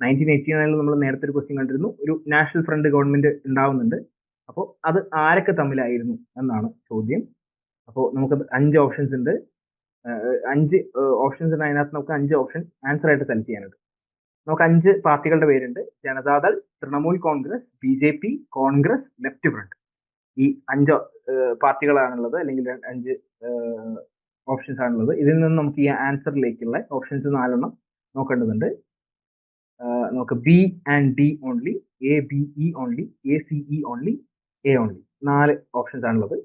1989 നമ്മൾ നേരത്തെ ഒരു ക്വസ്റ്റ്യൻ കണ്ടിരുന്നു. ഒരു നാഷണൽ ഫ്രണ്ട് ഗവൺമെന്റ് ഉണ്ടാവുന്നുണ്ട്. അപ്പോൾ അത് ആരൊക്കെ തമ്മിലായിരുന്നു എന്നാണ് ചോദ്യം. അപ്പോൾ നമുക്ക് അഞ്ച് ഓപ്ഷൻസ് ഉണ്ട്. അഞ്ച് ഓപ്ഷൻസ് ഉണ്ട്. അതിനകത്ത് നമുക്ക് അഞ്ച് ഓപ്ഷൻ ആൻസർ ആയിട്ട് സെലക്ട് ചെയ്യാനുണ്ട്. നമുക്ക് അഞ്ച് പാർട്ടികളുടെ പേരുണ്ട്. Janata Dal Trinamool Congress B J P Congress left front. ഈ അഞ്ച് പാർട്ടികളാണുള്ളത്. അല്ലെങ്കിൽ അഞ്ച് ഓപ്ഷൻസ് ആണുള്ളത്. ഇതിൽ നിന്ന് നമുക്ക് ഈ ആൻസറിലേക്കുള്ള ഓപ്ഷൻസ് നാലെണ്ണം നോക്കേണ്ടതുണ്ട്. നമുക്ക് B and D only A B E only A C E only A only നാല് ഓപ്ഷൻസ് ആണുള്ളത്.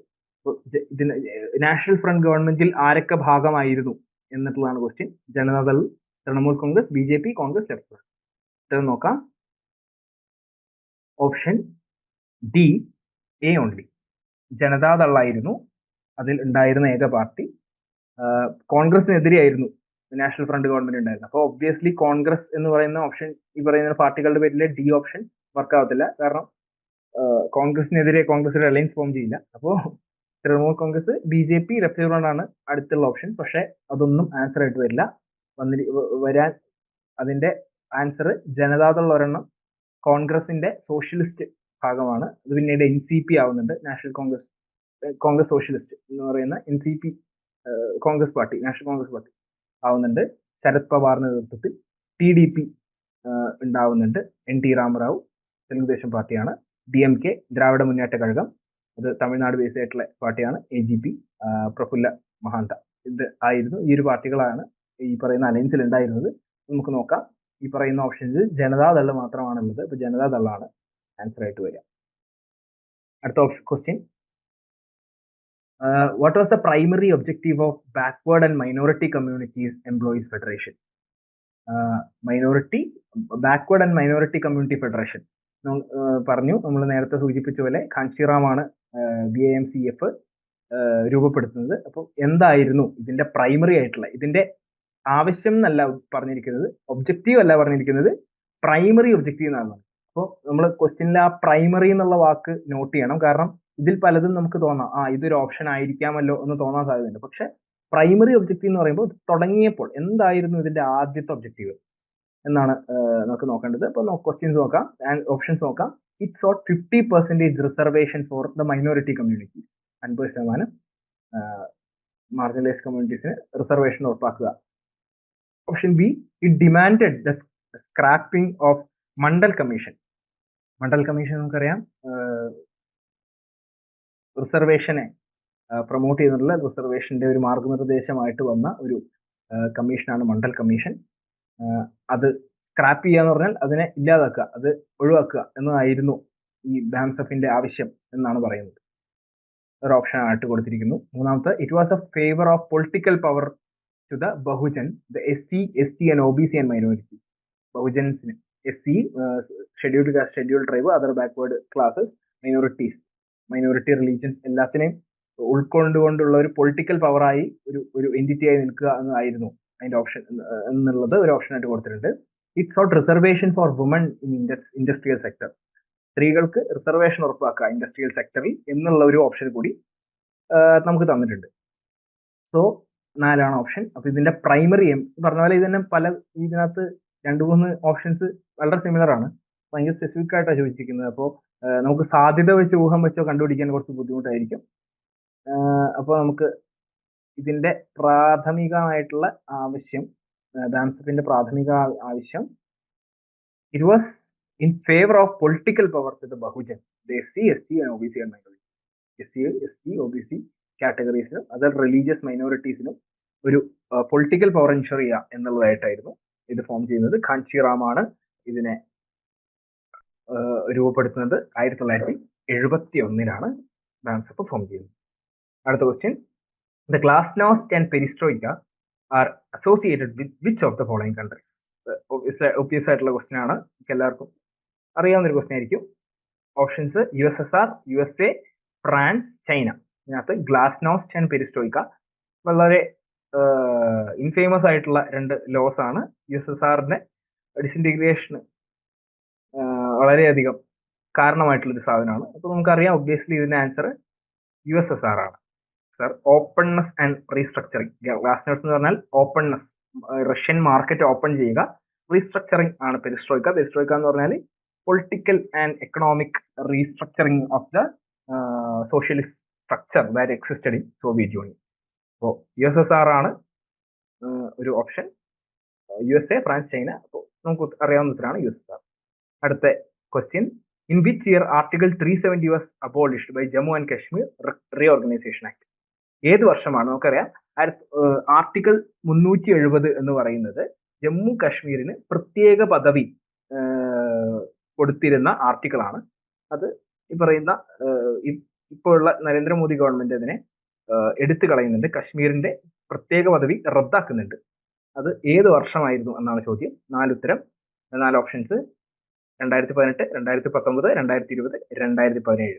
നാഷണൽ ഫ്രണ്ട് ഗവൺമെന്റിൽ ആരൊക്കെ ഭാഗമായിരുന്നു എന്നിട്ടുള്ളതാണ് question Janata Dal Trinamool Congress B J P Congress left നോക്കാം. ഓപ്ഷൻ ഡി എ ഓൺലി ജനതാദളായിരുന്നു. അതിൽ ഉണ്ടായിരുന്ന ഏക പാർട്ടി. കോൺഗ്രസിനെതിരെയായിരുന്നു നാഷണൽ ഫ്രണ്ട് ഗവൺമെന്റ് ഉണ്ടായിരുന്നു. അപ്പോൾ ഒബ്വിയസ്ലി കോൺഗ്രസ് എന്ന് പറയുന്ന ഓപ്ഷൻ ഈ പറയുന്ന പാർട്ടികളുടെ പേരിലെ ഡി ഓപ്ഷൻ വർക്ക് ആവത്തില്ല. കാരണം കോൺഗ്രസിനെതിരെ കോൺഗ്രസ് കോൺഗ്രസിന്റെ അലയൻസ് ഫോം ചെയ്യില്ല. അപ്പോൾ Trinamool Congress B J P left front ആണ് അടുത്തുള്ള ഓപ്ഷൻ പക്ഷേ അതൊന്നും ആൻസർ ആയിട്ട് വരില്ല. വന്നി വരാൻ അതിന്റെ ആൻസർ ജനതാദൾ ഒരെണ്ണം കോൺഗ്രസിന്റെ സോഷ്യലിസ്റ്റ് ഭാഗമാണ്. അത് പിന്നീട് എൻ സി പി ആവുന്നുണ്ട്. നാഷണൽ കോൺഗ്രസ് കോൺഗ്രസ് സോഷ്യലിസ്റ്റ് എന്ന് പറയുന്ന N C P congress party national congress party. ആവുന്നുണ്ട് ശരത് പവാറിന്റെ നേതൃത്വത്തിൽ ടി ഡി പി ഉണ്ടാവുന്നുണ്ട്. എൻ ടി രാമറാവു തെലുങ്കുദേശം പാർട്ടിയാണ്. ഡി എം കെ ദ്രാവിഡ മുന്നേറ്റ കഴകം. അത് തമിഴ്നാട് ബേസ് ആയിട്ടുള്ള പാർട്ടിയാണ്. A G P Prafulla Mahanta. ഇത് ആയിരുന്നു ഈ ഒരു പാർട്ടികളാണ് ഈ പറയുന്ന അലയൻസിൽ ഉണ്ടായിരുന്നത്. നമുക്ക് നോക്കാം. ഈ പറയുന്ന ഓപ്ഷനിൽ ജനതാദൾ മാത്രമാണുള്ളത്. ഇപ്പൊ ജനതാദളാണ് ആൻസർ ആയിട്ട് വരിക. അടുത്ത option question what was the primary objective of backward and minority communities employees federation minority backward and minority community federation. പറഞ്ഞു നമ്മൾ നേരത്തെ സൂചിപ്പിച്ച പോലെ കാഞ്ചിറാമാണ് ബി എം സി എഫ് രൂപപ്പെടുത്തുന്നത്. അപ്പോൾ എന്തായിരുന്നു ഇതിന്റെ പ്രൈമറി ആയിട്ടുള്ള ഇതിന്റെ ആവശ്യം എന്നല്ല പറഞ്ഞിരിക്കുന്നത് ഒബ്ജക്റ്റീവ് അല്ല പറഞ്ഞിരിക്കുന്നത് പ്രൈമറി ഒബ്ജക്റ്റീവ് എന്നാണ്. അപ്പോൾ നമ്മൾ ക്വസ്റ്റ്യനിൽ ആ പ്രൈമറി എന്നുള്ള വാക്ക് നോട്ട് ചെയ്യണം. കാരണം ഇതിൽ പലതും നമുക്ക് തോന്നാം. ആ ഇതൊരു ഓപ്ഷൻ ആയിരിക്കാമല്ലോ എന്ന് തോന്നാൻ സാധ്യതയുണ്ട്. പക്ഷെ പ്രൈമറി ഒബ്ജക്റ്റീവ് എന്ന് പറയുമ്പോൾ തുടങ്ങിയപ്പോൾ എന്തായിരുന്നു ഇതിന്റെ ആദ്യത്തെ ഒബ്ജക്റ്റീവ് എന്നാണ് നമുക്ക് നോക്കേണ്ടത്. അപ്പോൾ ക്വസ്റ്റ്യൻസ് നോക്കാം. ആൻഡ് ഓപ്ഷൻസ് നോക്കാം. It's out fifty percentage reservation for the minority community അൻപത് ശതമാനം മാർജിനലൈസ് കമ്മ്യൂണിറ്റീസിന് റിസർവേഷൻ ഉറപ്പാക്കുക. Option B it demanded the scrapping of Mandal commission Mandal commission നമുക്കറിയാം റിസർവേഷനെ പ്രൊമോട്ട് ചെയ്യുന്നുള്ള റിസർവേഷന്റെ ഒരു മാർഗനിർദ്ദേശമായിട്ട് വന്ന ഒരു കമ്മീഷനാണ് മണ്ഡൽ കമ്മീഷൻ. അത് സ്ക്രാപ്പ് ചെയ്യുക എന്ന് പറഞ്ഞാൽ അതിനെ ഇല്ലാതാക്കുക അത് ഒഴിവാക്കുക എന്നതായിരുന്നു ഈ ബാംസഫിന്റെ ആവശ്യം എന്നാണ് പറയുന്നത്. ഒരു ഓപ്ഷൻ ആയിട്ട് കൊടുത്തിരിക്കുന്നു. മൂന്നാമത്തെ it was a favour of political power to the Bahujan the S C S T and O B C and minority ബഹുജൻസിന് S C scheduled caste scheduled tribe other backward classes minorities minority religions എല്ലാത്തിനെയും ഉൾക്കൊണ്ടുകൊണ്ടുള്ള ഒരു political പവറായി ഒരു ഒരു entity ആയി നിൽക്കുക എന്നായിരുന്നു അതിന്റെ option എന്നുള്ളത് ഒരു ഓപ്ഷൻ ആയിട്ട് കൊടുത്തിട്ടുണ്ട്. It's out reservation for woman in industrial sector സ്ത്രീകൾക്ക് റിസർവേഷൻ ഉറപ്പാക്കുക ഇൻഡസ്ട്രിയൽ സെക്ടറിൽ എന്നുള്ള ഒരു ഓപ്ഷൻ കൂടി നമുക്ക് തന്നിട്ടുണ്ട്. സോ നാലാണ് ഓപ്ഷൻ അപ്പൊ ഇതിന്റെ പ്രൈമറി എം പറഞ്ഞ പോലെ ഇതന്നെ പല ഇതിനകത്ത് രണ്ട് മൂന്ന് ഓപ്ഷൻസ് വളരെ സിമിലർ ആണ്. ഭയങ്കര സ്പെസിഫിക് ആയിട്ടാണ് ചോദിച്ചിരിക്കുന്നത്. അപ്പോൾ നമുക്ക് സാധ്യത വെച്ച് ഊഹം വെച്ചോ കണ്ടുപിടിക്കാൻ കുറച്ച് ബുദ്ധിമുട്ടായിരിക്കും. അപ്പോൾ നമുക്ക് ഇതിന്റെ പ്രാഥമികമായിട്ടുള്ള ആവശ്യം ബാംസഫിന്റെ പ്രാഥമിക ആവശ്യം it was in favour of political power to the Bahujan S C S T and O B C and minority S C S T O B C കാറ്റഗറീസിനും other religious മൈനോറിറ്റീസിനും ഒരു പൊളിറ്റിക്കൽ പവർ എൻഷുർ ചെയ്യുക എന്നുള്ളതായിട്ടായിരുന്നു ഇത് form ചെയ്യുന്നത്. ഖാൻഷിറാമാണ് ഇതിനെ രൂപപ്പെടുത്തുന്നത് ആയിരത്തി തൊള്ളായിരത്തി എഴുപത്തി ഒന്നിലാണ് ഡാൻസ് പെർഫോം ചെയ്യുന്നത്. അടുത്ത question the glasnost and perestroika are associated with which of the following countries obvious ആയിട്ടുള്ള ക്വസ്റ്റ്യൻ ആണ് എല്ലാവർക്കും അറിയാവുന്ന ഒരു ക്വസ്റ്റ്യൻ ആയിരിക്കും. Options U S S R U S A France China ഇതിനകത്ത് ഗ്ലാസ് നോസ്റ്റ് ആൻഡ് പെരിസ്റ്റോയിക്ക വളരെ ഇൻഫേമസ് ആയിട്ടുള്ള രണ്ട് ലോസ് ആണ്. യു എസ് എസ് ആറിന്റെ ഡിസിന്റിഗ്രേഷന് വളരെയധികം കാരണമായിട്ടുള്ള ഒരു സാധനമാണ്. അപ്പൊ നമുക്കറിയാം ഒബ്വിയസ്ലി ഇതിന്റെ answer U S S R ആണ്. Sir openness and restructuring glasnost എന്ന് പറഞ്ഞാൽ ഓപ്പൺനെസ് റഷ്യൻ മാർക്കറ്റ് ഓപ്പൺ ചെയ്യുക റീസ്ട്രക്ചറിങ് ആണ് പെരിസ്ട്രോയിക്ക പെരിസ്ട്രോയിക്ക എന്ന് പറഞ്ഞാൽ political and economic restructuring of the socialist structure that existed in Soviet Union അപ്പോൾ U S S R ആണ് ഒരു option U S A France China അപ്പോൾ നമുക്ക് അറിയാവുന്ന ഉത്തരമാണ് യു എസ് എസ് ആർ അടുത്ത question in which year article three seventy was abolished by Jammu and Kashmir reorganisation act ഏത് വർഷമാണ്? നമുക്കറിയാം. ആർട്ടിക്കിൾ മുന്നൂറ്റി എഴുപത് എന്ന് പറയുന്നത് ജമ്മു കാശ്മീരിന് പ്രത്യേക പദവി കൊടുത്തിരുന്ന ആർട്ടിക്കിൾ ആണ്. അത് ഈ പറയുന്ന ഇപ്പോഴുള്ള നരേന്ദ്രമോദി ഗവൺമെന്റ് അതിനെ എടുത്തു കളയുന്നുണ്ട്. കശ്മീരിന്റെ പ്രത്യേക പദവി റദ്ദാക്കുന്നുണ്ട്. അത് ഏത് വർഷമായിരുന്നു എന്നാണ് ചോദ്യം. നാലുത്തരം നാല് ഓപ്ഷൻസ് രണ്ടായിരത്തി പതിനെട്ട് രണ്ടായിരത്തി പത്തൊമ്പത് രണ്ടായിരത്തി ഇരുപത് രണ്ടായിരത്തി പതിനേഴ്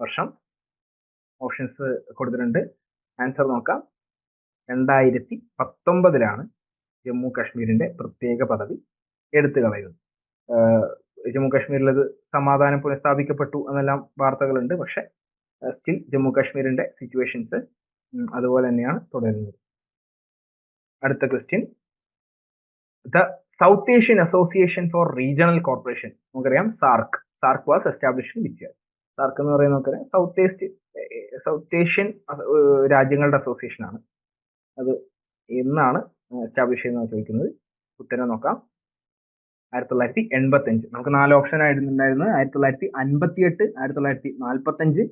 വർഷം ഓപ്ഷൻസ് കൊടുത്തിട്ടുണ്ട്. ആൻസർ നോക്കാം. രണ്ടായിരത്തി പത്തൊമ്പതിലാണ് ജമ്മു കാശ്മീരിന്റെ പ്രത്യേക പദവി എടുത്തു കളയുന്നത്. ജമ്മു കാശ്മീരിൽ അത് സമാധാനം പുനഃസ്ഥാപിക്കപ്പെട്ടു എന്നെല്ലാം വാർത്തകളുണ്ട്. പക്ഷെ സ്റ്റിൽ ജമ്മു കാശ്മീരിന്റെ സിറ്റുവേഷൻസ് അതുപോലെ തന്നെയാണ് തുടരുന്നത്. അടുത്ത question the south Asian association for regional corporation നമുക്കറിയാം SAARC SAARC was established which SAARC എന്ന് പറയുന്ന നമുക്കറിയാം സൗത്ത് ഈസ്റ്റ് സൗത്ത് ഏഷ്യൻ രാജ്യങ്ങളുടെ അസോസിയേഷൻ ആണ്. അത് എന്നാണ് എസ്റ്റാബ്ലിഷ് ചെയ്യുന്നത് ചോദിക്കുന്നത്. ഉത്തരം നോക്കാം. ആയിരത്തി തൊള്ളായിരത്തി എൺപത്തി അഞ്ച് നമുക്ക് നാല് ഓപ്ഷൻ ആയിരുന്നുണ്ടായിരുന്നത്. ആയിരത്തി തൊള്ളായിരത്തി അൻപത്തി എട്ട് ആയിരത്തി തൊള്ളായിരത്തി നാൽപ്പത്തി അഞ്ച്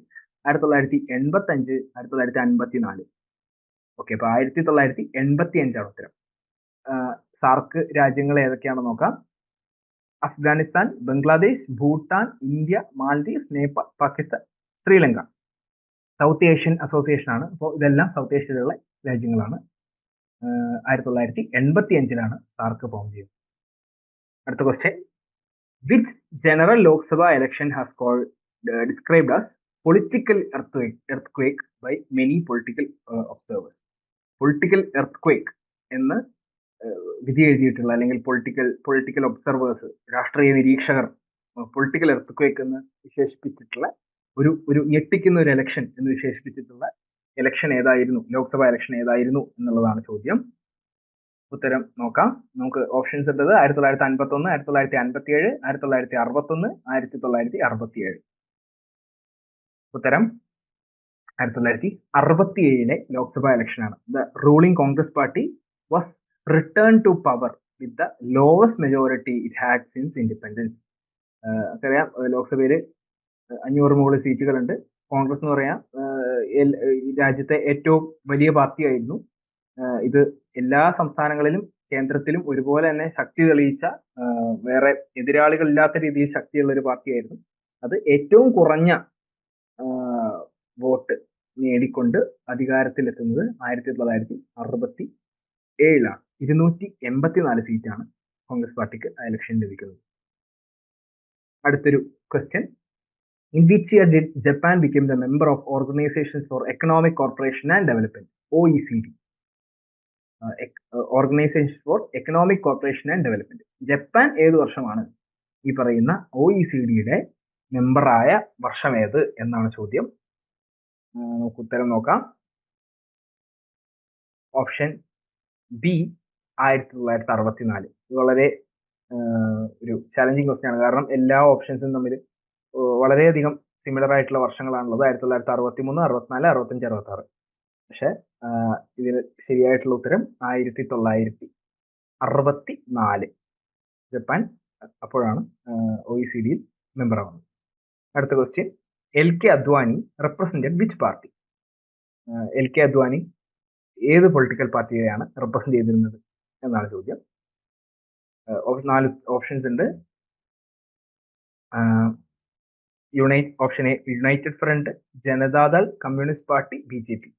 ആയിരത്തി തൊള്ളായിരത്തി എൺപത്തി അഞ്ച് ആയിരത്തി തൊള്ളായിരത്തി അൻപത്തി നാല് ഓക്കെ അപ്പൊ ആയിരത്തി തൊള്ളായിരത്തി എൺപത്തി അഞ്ചാണ് ഉത്തരം സാർക്ക് രാജ്യങ്ങൾ ഏതൊക്കെയാണെന്ന് നോക്കാം. Afghanistan Bangladesh Bhutan India Maldives Nepal Pakistan Sri Lanka. South Asian association ആണ്. അപ്പോൾ ഇതെല്ലാം സൗത്ത് ഏഷ്യയിലുള്ള രാജ്യങ്ങളാണ്. ആയിരത്തി തൊള്ളായിരത്തി എൺപത്തി അഞ്ചിലാണ് സാർക്ക് ഫോം ചെയ്തത് അടുത്ത question which general Lok Sabha election has call described as political earthquake by many political observers political earth എന്ന് വിധി എഴുതിയിട്ടുള്ള അല്ലെങ്കിൽ പൊളിറ്റിക്കൽ പൊളിറ്റിക്കൽ ഒബ്സർവേഴ്സ് രാഷ്ട്രീയ നിരീക്ഷകർ പൊളിറ്റിക്കൽ എർത്ത് എന്ന് വിശേഷിപ്പിച്ചിട്ടുള്ള ഒരു ഒരു ഞെട്ടിക്കുന്ന ഒരു ഇലക്ഷൻ എന്ന് വിശേഷിപ്പിച്ചിട്ടുള്ള ഇലക്ഷൻ ഏതായിരുന്നു? ലോക്സഭാ ഇലക്ഷൻ ഏതായിരുന്നു എന്നുള്ളതാണ് ചോദ്യം. ഉത്തരം നോക്കാം. നമുക്ക് ഓപ്ഷൻസ് ഉള്ളത് ആയിരത്തി തൊള്ളായിരത്തി അൻപത്തി ഒന്ന് ആയിരത്തി തൊള്ളായിരത്തി അൻപത്തി ഏഴ് ആയിരത്തി തൊള്ളായിരത്തി അറുപത്തി ഒന്ന് ആയിരത്തി തൊള്ളായിരത്തി അറുപത്തി ഏഴ് ഉത്തരം ആയിരത്തി തൊള്ളായിരത്തി അറുപത്തി ഏഴിലെ Lok Sabha ഇലക്ഷനാണ് the ruling Congress party was return to power with the lowest majority it had since independence അറിയാം ലോക്സഭയിൽ അഞ്ഞൂറ് മുകളിൽ സീറ്റുകളുണ്ട്. കോൺഗ്രസ് എന്ന് പറയാം രാജ്യത്തെ ഏറ്റവും വലിയ പാർട്ടിയായിരുന്നു. ഇത് എല്ലാ സംസ്ഥാനങ്ങളിലും കേന്ദ്രത്തിലും ഒരുപോലെ തന്നെ ശക്തി തെളിയിച്ച വേറെ എതിരാളികളില്ലാത്ത രീതിയിൽ ശക്തിയുള്ള ഒരു പാർട്ടിയായിരുന്നു. അത് ഏറ്റവും കുറഞ്ഞ വോട്ട് നേടിക്കൊണ്ട് അധികാരത്തിലെത്തുന്നത് ആയിരത്തി തൊള്ളായിരത്തി അറുപത്തി ഏഴിലാണ്. ഇരുന്നൂറ്റി എൺപത്തിനാല് സീറ്റാണ് കോൺഗ്രസ് പാർട്ടിക്ക് ആ ഇലക്ഷൻ ലഭിക്കുന്നത്. അടുത്തൊരു question in which year did Japan become the member of organisation for economic corporation and development O E C D organisation for economic corporation and development Japan ഏത് വർഷമാണ് ഈ പറയുന്ന ഒ ഇ സി ഡിയുടെ മെമ്പറായ വർഷം ഏത് എന്നാണ് ചോദ്യം. നമുക്ക് ഉത്തരം നോക്കാം. ഓപ്ഷൻ ബി ആയിരത്തി തൊള്ളായിരത്തി അറുപത്തിനാല് ഇത് വളരെ ഒരു ചാലഞ്ചിങ് ക്വസ്റ്റ്യൻ ആണ്. കാരണം എല്ലാ ഓപ്ഷൻസും തമ്മിൽ വളരെയധികം സിമിലർ ആയിട്ടുള്ള വർഷങ്ങളാണുള്ളത്. ആയിരത്തി തൊള്ളായിരത്തി അറുപത്തി മൂന്ന് അറുപത്തിനാല് അറുപത്തഞ്ച് അറുപത്തി ആറ് പക്ഷെ ഇതിന് ശരിയായിട്ടുള്ള ഉത്തരം ആയിരത്തി തൊള്ളായിരത്തി അറുപത്തി നാല് ജപ്പാൻ അപ്പോഴാണ് ഒ ഇ സി ഡിയിൽ മെമ്പർ ആവുന്നത്. അടുത്ത question L K Advani represented which party L K Advani ഏത് പൊളിറ്റിക്കൽ പാർട്ടിയെയാണ് റെപ്രസെന്റ് ചെയ്തിരുന്നത് എന്നാണ് ചോദ്യം. നാല് ഓപ്ഷൻസ് ഉണ്ട്. Unite option A united front Janata Dal communist party B J P.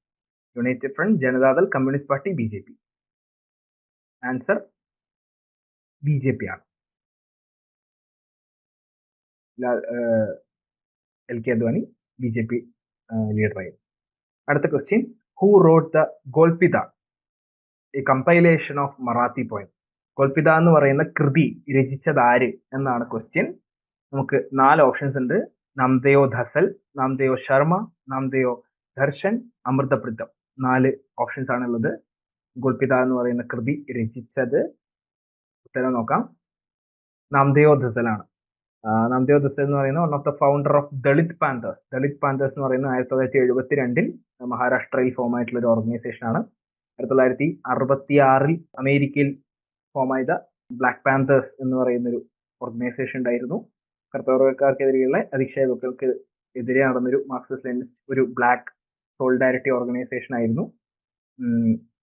United front Janata Dal communist party B J P. Answer B J P ആണ്. L K Advani B J P ലീഡറായി അടുത്ത question who wrote the Golpitha a compilation of Marathi point Golpitha എന്ന് പറയുന്ന കൃതി രചിച്ചത് ആര് എന്നാണ് question നമുക്ക് നാല് ഓപ്ഷൻസ് ഉണ്ട്. നാംദേയോ ധസൽ നാംദേയോ ശർമ്മ നാംദേയോ ദർശൻ അമൃതപ്രിതം നാല് ഓപ്ഷൻസ് ആണുള്ളത് ഗോൽപിത എന്ന് പറയുന്ന കൃതി രചിച്ചത്. ഉത്തരം നോക്കാം. നാംദേയോ ധസലാണ് നാംദേവ് ദസ് എന്ന് പറയുന്ന one of the founder of Dalit Panthers Dalit Panthers എന്ന് പറയുന്ന ആയിരത്തി തൊള്ളായിരത്തി എഴുപത്തി രണ്ടിൽ മഹാരാഷ്ട്രയിൽ ഫോം ആയിട്ടുള്ള ഒരു ഓർഗനൈസേഷൻ ആണ്. ആയിരത്തി തൊള്ളായിരത്തി അറുപത്തി ആറിൽ അമേരിക്കയിൽ ഫോം ആയത് ബ്ലാക്ക് പാന്തേഴ്സ് എന്ന് പറയുന്ന ഒരു ഓർഗനൈസേഷൻ ഉണ്ടായിരുന്നു. കർത്തവർഗക്കാർക്കെതിരെയുള്ള അധിക്ഷേപങ്ങൾക്ക് എതിരെ നടന്നൊരു മാർക്സിസ്റ്റ് ലെനിസ്റ്റ് ഒരു ബ്ലാക്ക് സോളിഡാരിറ്റി ഓർഗനൈസേഷൻ ആയിരുന്നു.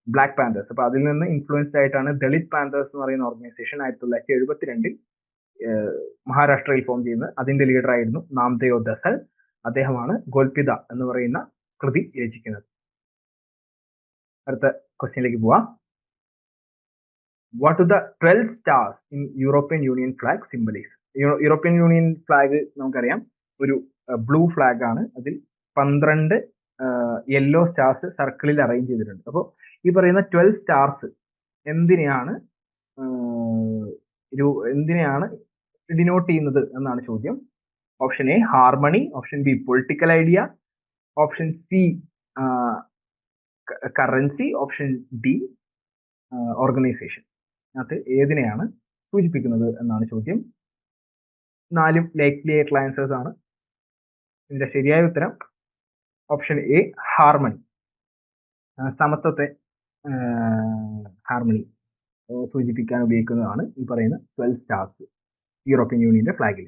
ബ്ലാക്ക് പാന്തേഴ്സ് അപ്പൊ അതിൽ നിന്ന് ഇൻഫ്ലുവൻസ്ഡ് ആയിട്ടാണ് ദളിത് പാന്തേഴ്സ് എന്ന് പറയുന്ന ഓർഗനൈസേഷൻ ആയിരത്തി തൊള്ളായിരത്തി എഴുപത്തി രണ്ടിൽ മഹാരാഷ്ട്രയിൽ ഫോം ചെയ്യുന്നത് അതിന്റെ ലീഡർ ആയിരുന്നു നാംദേവ് ദസൽ. അദ്ദേഹമാണ് ഗോൽപിത എന്ന് പറയുന്ന കൃതി രചിക്കുന്നത്. അടുത്ത ക്വസ്റ്റ്യനിലേക്ക് പോവാം. What do the twelve stars in European Union flag symbolize European Union flag നമുക്കറിയാം. ഒരു ബ്ലൂ ഫ്ലാഗ് ആണ്. അതിൽ പന്ത്രണ്ട് യെല്ലോ സ്റ്റാർസ് സർക്കിളിൽ അറേഞ്ച് ചെയ്തിട്ടുണ്ട്. അപ്പോൾ ഈ പറയുന്ന ട്വൽവ് സ്റ്റാർസ് എന്തിനെയാണ് ഒരു എന്തിനെയാണ് ഡിനോട്ട് ചെയ്യുന്നത് എന്നാണ് ചോദ്യം. Option A harmony option B political idea option C currency option D organization അത് ഏതിനെയാണ് സൂചിപ്പിക്കുന്നത് എന്നാണ് ചോദ്യം. നാലും ലൈക്ലി ആയിട്ടുള്ള ആൻസേഴ്സ് ആണ്. ഇതിന്റെ ശരിയായ ഉത്തരം. ഓപ്ഷൻ എ ഹാർമണി സമത്വത്തെ ഹാർമണി സൂചിപ്പിക്കാൻ ഉപയോഗിക്കുന്നതാണ് ഈ പറയുന്ന ട്വൽവ് സ്റ്റാർസ് യൂറോപ്യൻ യൂണിയന്റെ ഫ്ലാഗിൽ